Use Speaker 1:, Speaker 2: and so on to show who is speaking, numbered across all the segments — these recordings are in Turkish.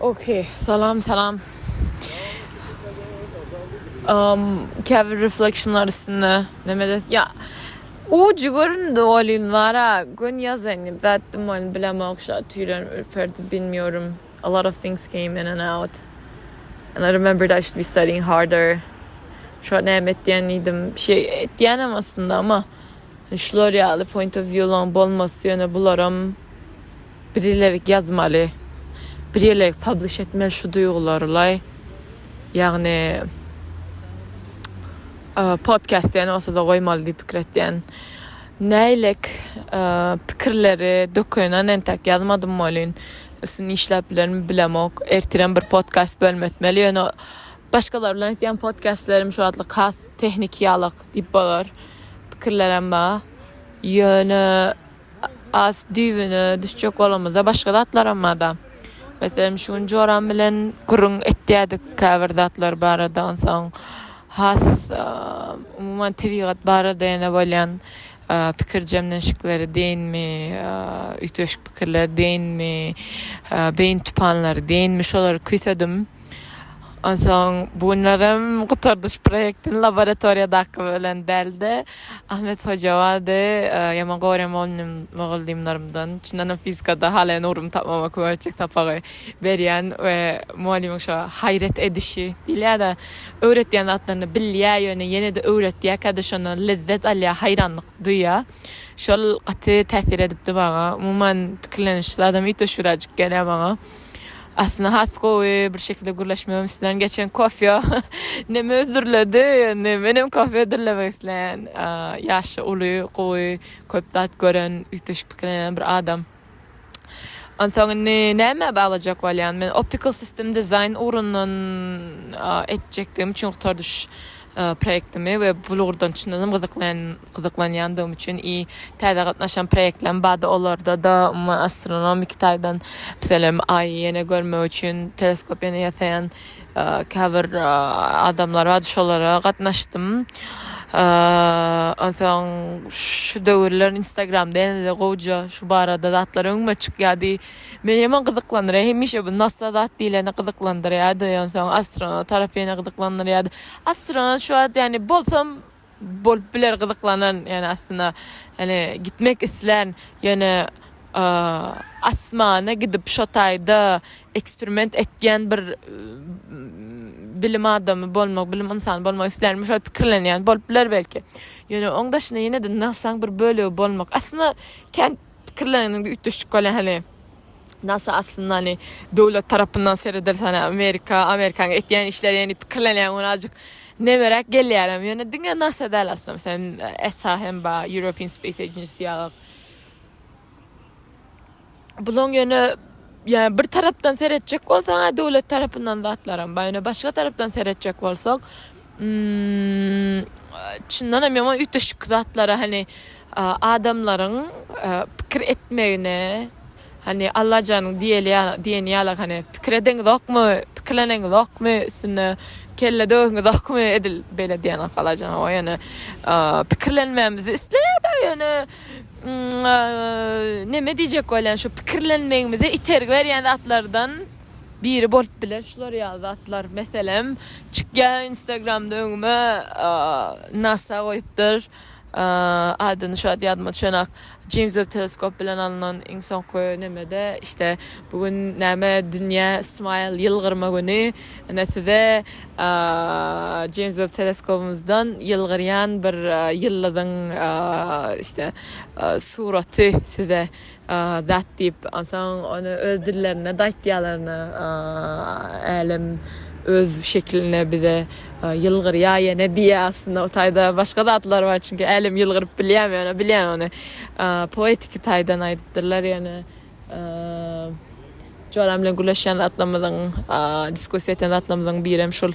Speaker 1: Okey, salam salam. Um, Kevin reflectionlar üstünde. Nemede ya Ucu göründü olin var ha. Gün yazayım. Zaten ben bilemem okşa tüylerim ürperdi bilmiyorum. A lot of things came in and out. And I remembered I should be studying harder. Şu an hem etdiyeniydim. Bir şey etdiyenem aslında ama Şloryalı point of view'lan bolması yöne bularım. Birileri yazmalı. Birileri publish etmeli şu duygularla. Yani podcast yani olsa da koymalı deyip fikir etdiyen. Neylek fikirleri dökünen en tek yazmadım malin. Sizin işleplerimi bilemok. Ertiren bir podcast bölmetmeli. Yani başkalarıyla etdiyen podcastlerim şu adlı kas teknik yalak deyip balar. Fikirlerim ba. Yani az düğünü düşecek olamazsa başka da atlar ama da. Mesela şu joran bilen kurun etdiyadık kaver datlar baradan son has umuman tabiat barada yana bolyan pikir cemlenşikleri deyin mi ütöşk pikirler deyin mi beyin tüpanları deyin mi şoları kuysadım Ondan bunlarım Kutardış projektin laboratoriyadaki bilen deldi. Ahmet Hoca vardı. Yama gorem olmum muallimlerimden. Çinanın fizikada halen urum tapmamak ölçek tapağı veriyen ve muallimin şu hayret edişi. Dilya da öğrettiyen atlarını bilya yöne yine de öğrettiye kadar şuna lezzet alya hayranlık duya. Şol katı tesir edip de bana. Umuman fikirlenişli adam ito şuracık gene bana. Aslında has bir şekilde gürleşmiyorum isteyen geçen kofya ne mi öldürledi ne benim kofya öldürlemek isteyen yaşı ulu koyu köptat gören ütüş piklenen bir adam. Ne neme bağlayacak olan ben optical system design urunun edecektim. Çünkü tartış proyektimi ve bulurdan çınadım kızıklan kızıklanandığım için iyi tayda katlaşan proyektler bazı olarda da astronomik taydan mesela ay yine görme için teleskop yine yatayan cover adamlar var şolara katlaştım. Ondan şu dövrler Instagram'da yine de koca şu barada datlar önüme çık yani beni hemen kızıklanır hem işe bu nasıl dat değil ne kızıklandır ya ondan astronot tarafı yine kızıklanır ya astronot şu an yani bolsam bol bilir kızıklanan yani aslında yani gitmek isteyen yani asmana gidip şotayda eksperiment etken bir bilim adamı bolmak, bilim insan bolmak istermiş şöyle pikirlenýän bolup biler belki. Yani onun dışında yine de nasıl bir böyle bolmak. Aslında kent pikirlenýän bir ütüşük olan hani nasıl aslında hani devlet tarafından seyredilir hani Amerika, Amerikan etyen işler yani pikirlenýän onu azıcık ne merak gelýärem. Yani dinge nasıl değil aslında. Mesela ESA hem ba European Space Agency yalık. Bulun yani bir taraftan seyredecek devlet tarafından da atlarım. Yani başka taraftan seyredecek olsak hmm, çından hem ama ütüşük zatlara hani adamların fikir etmeyine hani Allah canın diyeli diyeni yalak hani yok mu fikirlenen yok mu sını kelle dövün yok mu edil belediyenin kalacan o yani fikirlenmemizi isteyen yani neme diyecek olan şu pikirlenmeyimize iter veren atlardan. Biri bolup biler şular yazdı atlar. Meselem çıkya instagramda önüme. Nasa koyupdur adını an yadıma düşenak James Webb teleskop bilen alınan insan koyu nemede işte bugün neme dünya smile yılgırma günü. Neside James Webb teleskopumuzdan yılgıryan bir yılladın işte suratı size dat deyip ansan onu öz dillerine daytyalarına elem öz şekline bize yılgır ya ya ne diye aslında o tayda başka da atlar var. Çünkü elim yılgırıp bilemiyor onu bilen onu. Poetik taydan aydıptırlar yani. Joram bilen güleşen atlamızın diskusiyaten atlamızın birem şul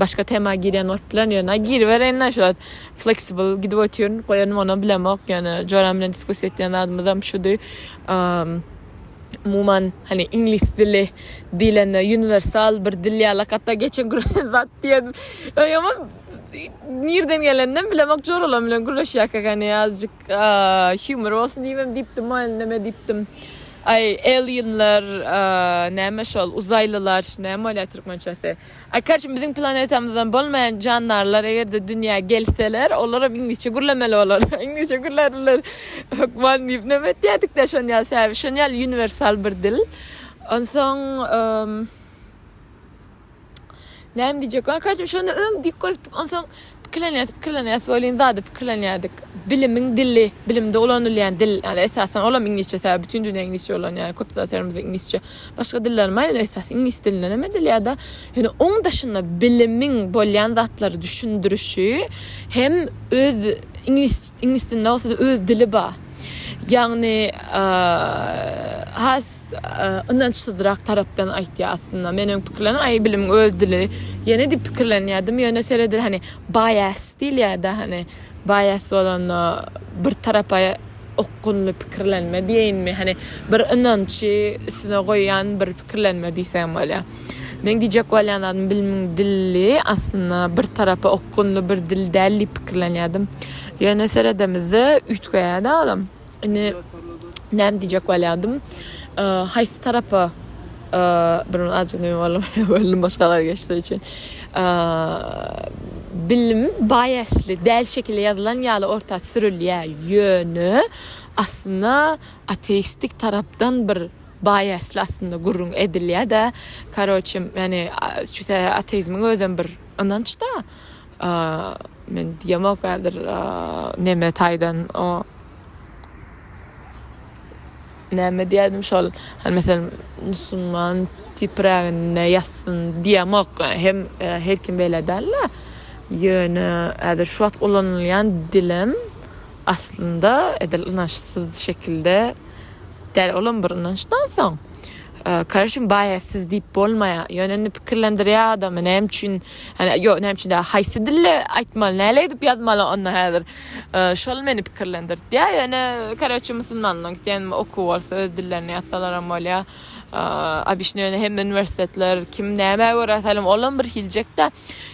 Speaker 1: başka tema giren var plan yani. Gir veren şu flexible gidip oturuyorum koyanım ona bilemek yani. Joram bilen diskusiyaten atlamızın şu diyor umuman hani İngiliz dili dilen universal bir dil hatta geçen zat diye ama nereden gelenden bilemek zor olan bilen güreş yakak hani azıcık humor olsun diyeyim deyiptim halindeme deyiptim ay alienlar, eee, näme şol uzaylılar, näme öyle Türkmençesi. Ay kardeşim bizim planetimizden bolmayan canlarlar eğer de dünya gelseler onlara İngilizce gürlemeli olur. İngilizce gürlerler. Hükman deyip ne diyedik de şon. Şon ya universal bir dil. Sonra eee, Näme diyecek? Ay kardeşim şonu öň diýip goýupdyk. Ondan pikirlenýär, pikirlenýär, söýleýin zady pikirlenýärdik. Bilimin dili, bilimde ulanylýan dil, yani esasen olam İngilizce tabi, bütün dünya İngilizce olan yani köp zatlarımız İngilizce. Başka diller mi? Yani esas İngiliz diline ne dil ya da yani onun dışında bilimin bolyan zatları düşündürüşü hem öz İngiliz İngiliz dilinde olsa da öz dili ba. Yani has inançsızdırak taraftan aýtdy aslında. Meniň pikirlerim ay bilim öz dili. Yine de pikirlenýärdim. Ýöne serede hani bias ya da hani bias olan e, bir tarafa okunlu pikirlenme diýinmi? Hani bir inançy üstüne goýan bir pikirlenme diýsem bolýar. Men diýjek bolýan bilimiň dili aslında bir tarafa okunlu bir dil däl diýip pikirlenýärdim. Ýöne seredemizde üç goýada olam. Ini näme diýjek bolýardım? Eee, haýsy tarapy eee, bir ajyny bolam, bolam başgalar geçtiği için. Eee, bilim biasli, däl şekilde yazılan ýaly orta sürülýär ýönü aslında ateistik tarapdan bir biasli aslında gurrun edilýär da. Karoçym, yani şu ateizmiň özüň bir inanç da. Men diýemok gadyr näme taýdan o näme diýdim şol hani mesela musulman tipragine yazsın diýemok hem e, her kim beýle dälle ýöne äder şu wagt ulanylýan dilim aslında edel inançsız şekilde däl olan bir inançdan soň e, karşım biassiz diýip bolmaýa ýöneni pikirlendirýär adam näme üçin hani ýok näme üçin de haýsy dille aýtmaly näle edip ýazmaly onda häzir E, şol meni pikirlendirdi ýa ýöne karşym musulmanlyk diýen okuw bolsa öz dillerini ýazsalar hem bolýar abişne ýöne hem üniversitetler kim görä salam olan bir hiljekde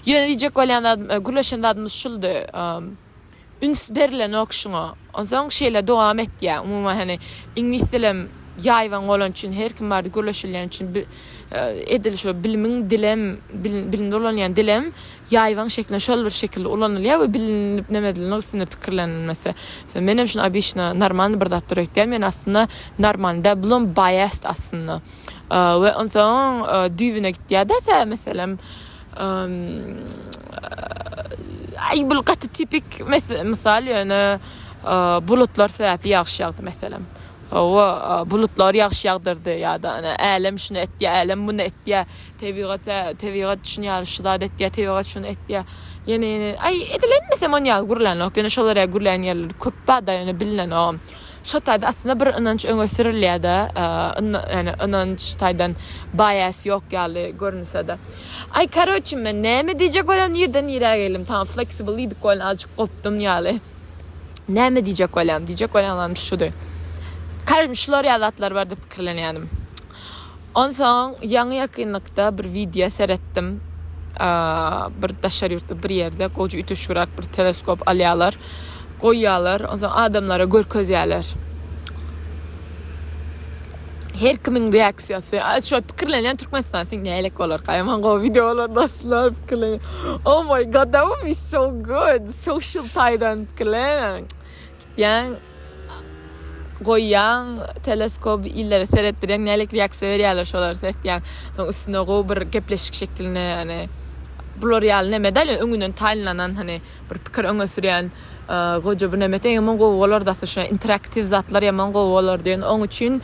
Speaker 1: ýöne diýjek bolýan gürleşen adymyz şuldy üns berilen okşuňa ondan şeýle dowam etdi umuman hani İngiliz ýaýwan bolan üçin her kim bardy görleşilýän üçin e, edil şu bilimiň dilem bil- bilimde ulanýan dilem ýaýwan şeklinde şol bir şekilde ulanylýar we bilinip näme dilin üstünde pikirlenilmesi. Mesela menem şunu abişna normal bir zatlar öýtýär. Men aslında normalde bulun biased aslında. E, we ondan düýüne gitýär da mesela ay bul gaty tipik misal ýöne bulutlar sebäpli ýagşy ýagdy. O bulutlar ýagşy ýagdyrdy ýa-da ana älim şunu etdi, älim bunu etdi. Tebigat tebigat şunu ýaşylar etdi, tebigat şunu etdi. Yine yine ay edilenmese mon ýaly gurlan, ok ýöne şolara gurlan ýerler köp bada ýöne bilinen o. Şo taýda aslında bir inanç öňe sürilýär da, yani inanç taýdan bias ýok ýaly görünse de. Ay karoçym men näme diýjek bolan ýerden ýere gelim. Tam flexible diýip bolan azıcık kopdum ýaly. Näme diýjek bolan? Diýjek bolan şudy. Karim şular ýalatlar bardy pikirlenýänim. Ondan ýaňy ýakynlykda bir video seretdim. Aa, bir daşar ýurtda bir ýerde goýy ütüşürak bir teleskop alýarlar. Goýýarlar, ondan soň adamlara görkezýärler. Her kimin şu pikirlenýän Türkmenistan sen nälik bolar? Gaýman go videolar daslar pikirlenýär. Oh my god, that would be so good. Social taýdan pikirlenýär. Yani goýan teleskop illere seretdirýän nälik reaksiýa berýärler şolar seretýän. Soň üstüne go bir gepleşik şekline yani bular ýaly näme däl öňünden taýlanan hani bir pikir öňe sürýän goýja bir näme ýaman go bolar da şu interaktiv zatlar ýaman go bolar diýen oň üçin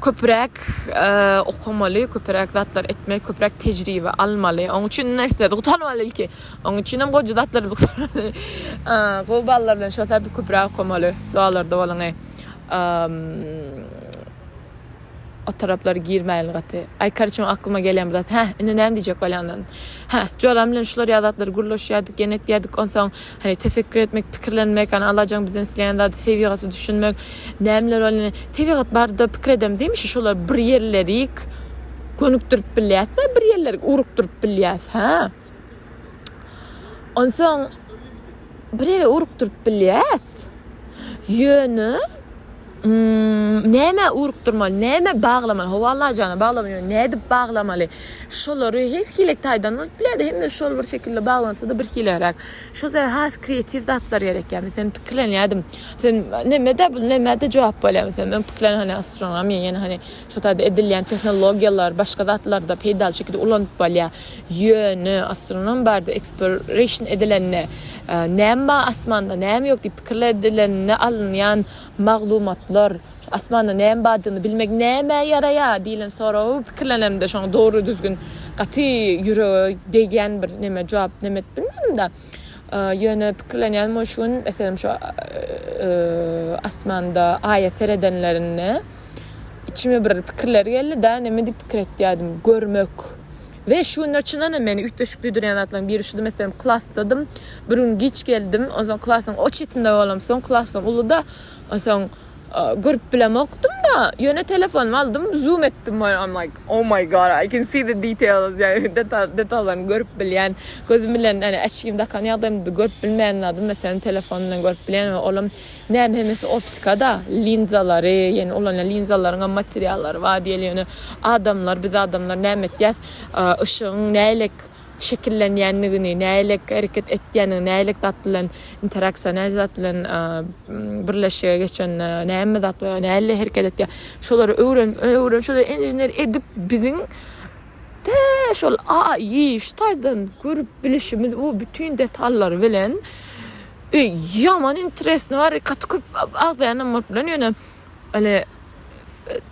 Speaker 1: köpürek e, okumaly, köpürek zatlar etmek, köpürek tecrübe almaly. Oň üçin näse tutalmaly ki. Oň üçin hem goýja zatlar bu. Eee, go ballar bilen şo tabi köpürek okumaly. Doalarda bolan o taraflara girmeýil gaty. Ay karçym aklyma gelen bir näme diýjek bolandan? Hä, joram bilen şular ýadatlar gurlaşýardyk, genet ýadyk, onsoň hani tefekkür etmek, pikirlenmek, hani alajaň bizden silýän zat sewiýaty düşünmek, nämeler bolany, tebigat barda pikir edem diými şular bir ýerlerik könükdirip bilýär, bir ýerlerik urukdyryp bilýär, hä? Onsoň bir ýere urukdyryp bilýär. Ýöne Hmm, neme urup durmalı, neme bağlamalı, havalar cana bağlamalı, ne edip bağlamalı. Şolları her hilek taydan alıp bile de hem de şol bir şekilde bağlansa da bir hilerak. Şu zaman has kreatif datlar gerek yani. Mesela pikirlen yadım. Sen neme de neme de cevap böyle mesela ben pikirlen hani astronomi yani hani şu tayda edilen teknolojiyalar başka datlarda peydal şekilde ulanıp böyle yönü astronom barda exploration edilen ne näme asmanda? Näme yok diýip pikirler edilen ne alınýan maglumatlar asmanda näme badyny bilmek näme yaraya? Diýilen soraw pikirlenemde şoň dogry düzgün gaty ýüregi degen bir neme jogap nemet bilmedim da ýöne pikirlenýän moşun meselem şu asmanda aýa seredenlerini içime bir pikirler geldi da neme diýip pikir etdiýdim görmek ve şunun açıdan meni üç döşüklü duran atlan bir şudu mesela klastadım. Bir gün geç geldim. O zaman klasın o çetinde olam son klasın ulu da o zaman görüp bilem okudum da yöne telefonumu aldım zoom ettim. I'm like oh my god I can see the details yani detal, detallarını görüp bil. Yani gözüm bilen hani eşiğimde kan da görüp bilmeyen adım mesela telefonla görüp bilen ve oğlum ne hem hemesi optikada linzaları yani olan linzaların materyalları var diye yani adamlar biz adamlar ne emet ışığın neylek şekillenýänligini, nälik hareket etýänini, nälik zat bilen interaksiýa, nälik zat bilen birleşige geçen näme zat bilen näle hareket etýär. Şolary öwren, öwren şolary enjiner edip biziň de şol AI ştaýdan görüp bilişimiz o bütün detallary bilen e, yaman interesli var. Katıkıp ağzlayanam bilen ýöne öyle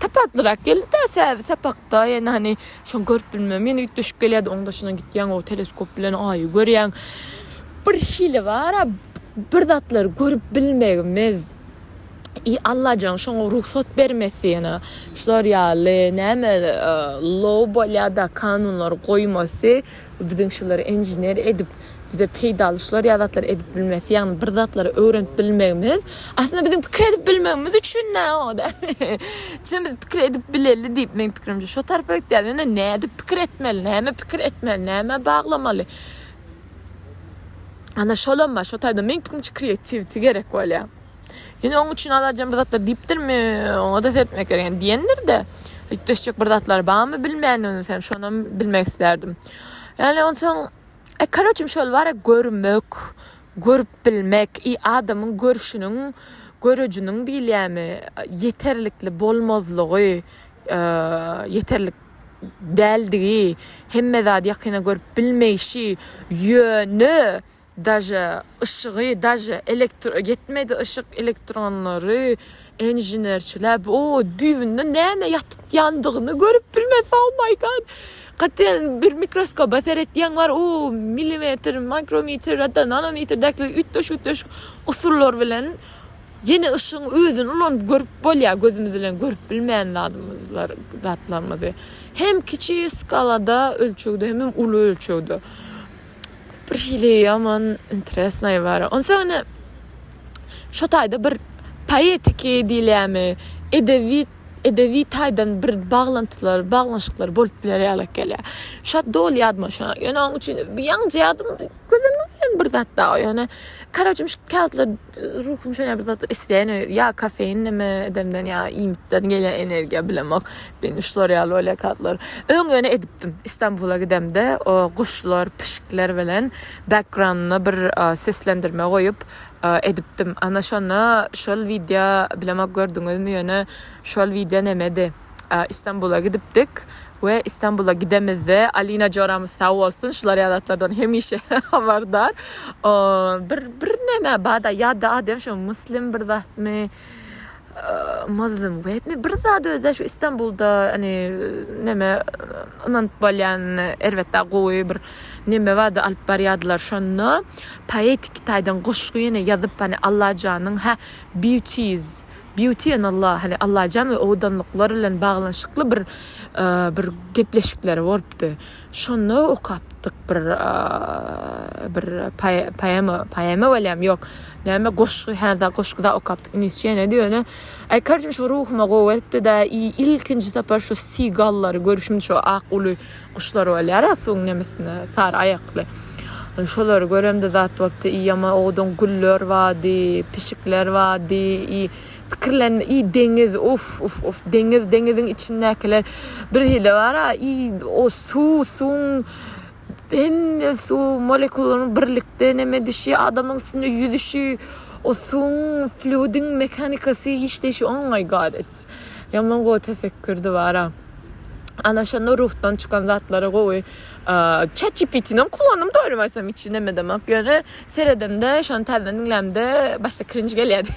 Speaker 1: tapatlırak geldi de se sepakta yani hani şon görüp bilmem yani üt düşüp gelýärdi oňda şuna gitýän o teleskop bilen aýy görýän bir hile var. Bir datlar görüp bilmegimiz i Allah can şoň ruhsat bermesi yana şular ýaly näme low bolýada kanunlar goýmasy biziň şular enjiner edip bize peydalışlar yadatlar edip bilmesi yani bir zatları öğrenip bilmemiz aslında bizim fikir edip bilmemiz üçün ne o da şimdi biz fikir edip bileli deyip benim fikrimce şu tarafa gidiyor ne edip fikir etmeli ne mi fikir etmeli ne mi bağlamalı ana şolanma şu tayda benim fikrimce kreativity gerek ya Yine onun için alacağım bir zatlar deyiptir mi? Ona da etmek gerek. Yani diyendir de. Hiç bir zatlar bana mı bilmeyen mesela şu an bilmek isterdim. Yani ondan E karacım şöyle var ya görmek, görüp bilmek, i adamın görüşünün, görücünün bilyemi yeterlikli bolmazlığı, e, yeterlik deldiği, hemme zat yakına görüp bilmeyişi, yönü, daja ışığı, daja elektro, yetmedi ışık elektronları, enjinerçiler, o düğünde neme yatıp yandığını görüp bilmez, oh my god. Katiyen bir mikroskop etdiyen var o milimetre, mikrometre hatta nanometre dakle ütdöş ütdöş usullar bilen yeni ışığın özün ulan görüp bolya gözümüz bilen görüp bilmeyen dadımızlar datlanmadı. Hem kiçik skalada ölçüldü hem ulu ölçüldü. Bir şeyle yaman interesnay var. On sonra şu tayda bir poetiki dilemi, edevi edevi taydan bir bağlantılar, bağlanışıklar bolup bilerek gelýär. Şat dol ýadma şana. Yani onun için bir ýaňy ýadym gözüm bir zat da yani karajym şu kağıtlar ruhum şöyle bir zat isteyen ya kafein neme edemden ya imitten gelen enerji bilemek ben uşlar ya öyle kağıtlar ön yöne ediptim İstanbul'a gidemde o kuşlar pişikler bilen background'na bir seslendirme koyup edipdim. Ana şonu şol video bilemek gördüňiz mi ýöne şol video nemedi. İstanbul'a gidipdik ve İstanbul'a gidemedi. Alina Coramız sağ olsun. Şular yadatlardan hemişe haberdar. Bir, bir neme bada ya da adem şu muslim bir dat mi Muslim ve mi bir zat öze şu İstanbul'da hani neme anan balyan ervette gowy bir neme vada alp baryadılar şonno poetik taydan goşgu yine yazıp hani Allah canın ha beauties beauty and Allah hani Allah jamy odanlyklar bilen baglanşykly bir bir gepleşikleri bolupdy. Şonu okapdyk bir bir payama payama welem yok. Näme goşgy hada goşgyda okapdyk. Nisçe ne diýär? Ay karjym şu ruhuma gowelipdi da ilkinji tapar şu sigallary görüşüm şu aquly kuşlar welär soň nemesine sar ayakly. Şoları göremde zat bolupdy, iyi ama odan güller wady, pişikler wady, iyi pikirlenme, iyi deniz, uf uf uf deniz, denizin içindekiler bir hile var iyi o su, su hem su moleküllerinin birlikte neme dişi adamın üstünde yüzüşü o suyun fluidin mekanikası işleşi oh my god it's yaman go tefekkürdi var ha. Ana ruhtan çıkan zatları goy ChatGPT'nin kullandım doğru mesela hiç neme demek yani seredemde şan telden dinlemde başta cringe geliyordu.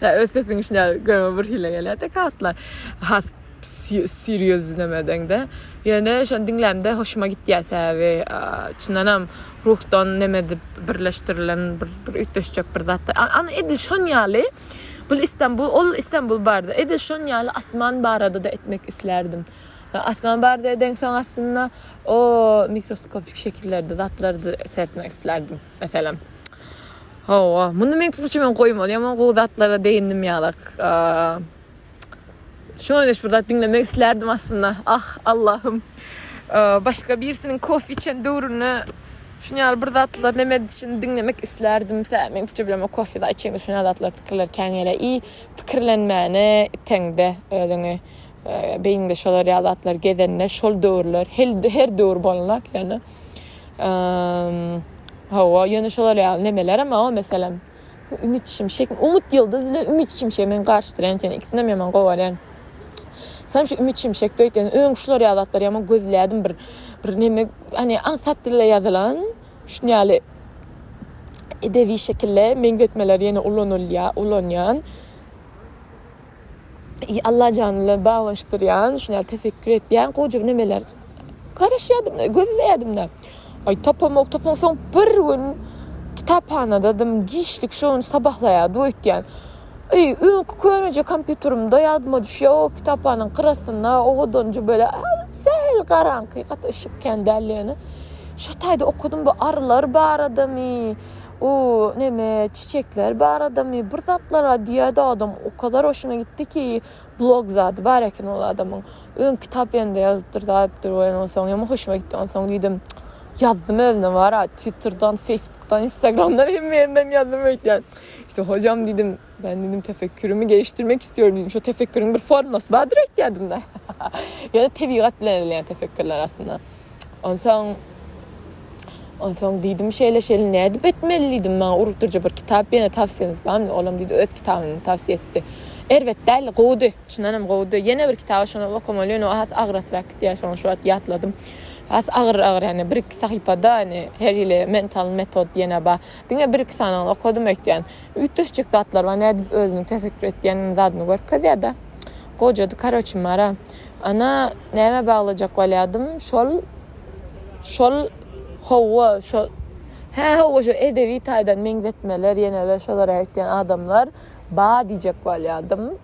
Speaker 1: Ötesin içinde görme bir hile geliyordu katlar has serious demeden de. Yani şan dinlemde hoşuma gitti ya sebebi çınanam ruhtan nemedi birleştirilen bir, bir ütleşecek bir zatta ana edil şon yali bu İstanbul ol İstanbul barda. Edil şon yali asman barada da etmek isterdim. Asman barda eden son aslında o mikroskopik şekillerde zatları da sertmek isterdim mesela. Hava. Bunu men ben koymalı ama o zatlara değindim yalak. Şunu da burada dinlemek isterdim aslında. Ah Allah'ım. Başka birisinin kofi içen doğrunu şunu yal bir zatlar ne için dinlemek isterdim. Sen ben kofi da içeyim şunu zatlar fikirler kendine iyi fikirlenmeni tengde öyle beyninde şolar yalatlar gedenine şol döwürler her her döwür bolanlak yani hava yani şolar ya nemeler ama o mesela Ümit Şimşek, Umut Yıldız ile Ümit Şimşek men karşıtıran yani ikisine men govar yani. Sam şu Ümit Şimşek döyt yani öň şolar yalatlar ama gözledim bir bir neme hani ansat dille yazılan şu yani edevi şekilde mengletmeler yine ulanılya ulanyan Allah canlı bağlaştıran, şuna tefekkür etdiyen koca nemeler karışyadım, gözleyedim de. Ay tapamak tapansam bir gün kitaphanadadım, gişlik şoň sabahlaya doýtýan. Ey, öňkü köňeje kompýuterymda ýadyma düşýär o kitaphananyň qırasynda ogadonja böyle garanky, gat ışık kendälligini. Şu taýda okudum bu arılar bar adamy. O neme çiçekler. Bir arada mı bir zatlara diye de adam o kadar hoşuma gitti ki blog zadı bareken ol adamın? Ön kitap yanında yazıptır zadıptır o yan olsan ama hoşuma gitti. Olsan dedim yazdım evine var ha. Twitter'dan, Facebook'tan, Instagram'dan hem yerinden yazdım yani. İşte hocam dedim ben dedim tefekkürümü geliştirmek istiyorum. Dedim. Şu tefekkürün bir forması var direkt dedim de. yani tebigat ilerleyen tefekkürler aslında. Ondan sonra dedim şeyle şeyle ne edip etmeliydim ben urukturca bir kitap yine tavsiyeniz ben oğlum dedi öz kitabını tavsiye etti. Evet değil kovdu. Çınanım kovdu. Yine bir kitabı şunu okumalıyım. O hat ağrıtırak diye şunu şu at yatladım. Hat ağır ağır yani bir iki sayfada hani her ile mental metod yine ba. Dinle bir iki sana okudum ekleyen. Ütüş çıktı atlar. Ne edip özünü tefekkür ettiğinin zadını gör. Kız ya da. Kocadı karoçum var Ana neme bağlayacak valyadım. Şol şol hova şu he hova şu edevi taydan mengletmeler yeneler şolara etken adamlar ba diyecek valyadım.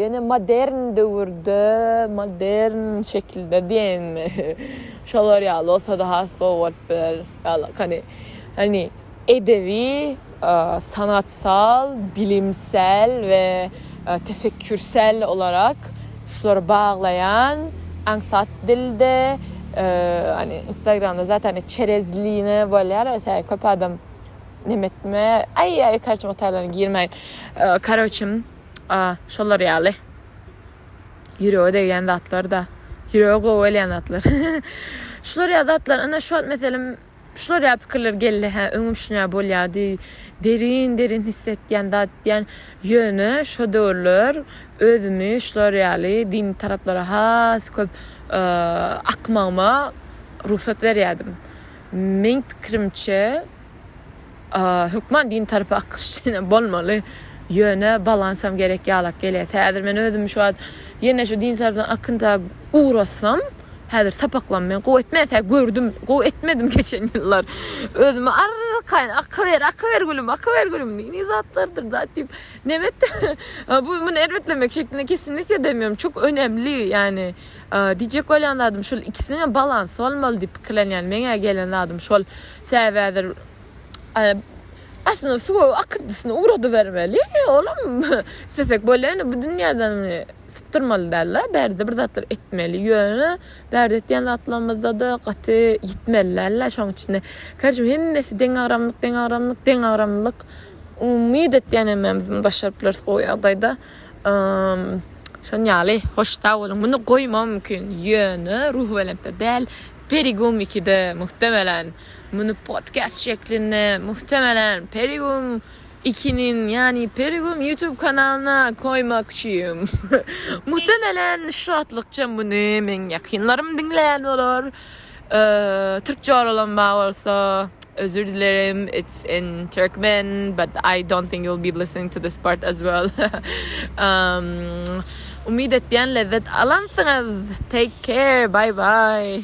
Speaker 1: Yani modern dövrde modern şekilde diyen mi? Şolar ya olsa da hasta olur bir hani hani edevi sanatsal, bilimsel ve tefekkürsel olarak şuları bağlayan ansat dilde ee, hani Instagram'da zaten çerezliğine böyle yer mesela köpü adam nimetme ay ay karşıma tarlarına girmeyin. Ee, karoçum şolar yağlı yürüyor deyen atlar da. Yürüyor kovalayan atlar. Şolar ya atlar. Ana şu an mesela şolar ya fikirler geldi ha öngüm şuna bol ya. Derin derin hissettiyen da yani yönü şu doğrular. Özümü şolar yağlı din taraflara has köp akmama ruhsat verýärdim. Men pikirimçe hükman din tarapy akışyna bolmaly. Yöne balansam gerek ýalak gelýär. Häzir men özüm şu an ýene şu din tarapdan akynda uğrasam, sapaklanmayan gow etmese gördüm, gow etmedim geçen yıllar. Özüme arkayın, akı ver, akı ver gülüm, akı ver gülüm. Ne zatlardır da deyip. Nemet bu bunu ervetlemek şeklinde kesinlikle demiyorum. Çok önemli yani. Diyecek olan adım şol ikisine balans olmalı deyip kılan yani. Mene gelen adım şol sevedir. Aslında su akıntısına uğradı vermeli. Oğlum istesek böyle hani bu dünyadan hani sıptırmalı derler. Berde bir zatlar etmeli yönü. Berde etdiyen zatlarımızda da katı gitmelilerler. Şunun içinde. Kardeşim hemmesi den ağramlık, den ağramlık, den ağramlık. Umid etdiyen emmemizin başarıplar o adayda. Um, Şon ýaly, hoşta bolun. Bunu goýma mümkin. Ýöne ruh velente del. Perigum 2'de muhtemelen bunu podcast şeklinde muhtemelen Perigum 2'nin yani Perigum YouTube kanalına koymakçıyım. muhtemelen şu atlıkça bunu men yakınlarım dinleyen olur. Ee, Türkçe olan olsa özür dilerim. It's in Turkmen, but I don't think you'll be listening to this part as well. um, umid etdiyen lezzet alansınız. Take care. Bye bye.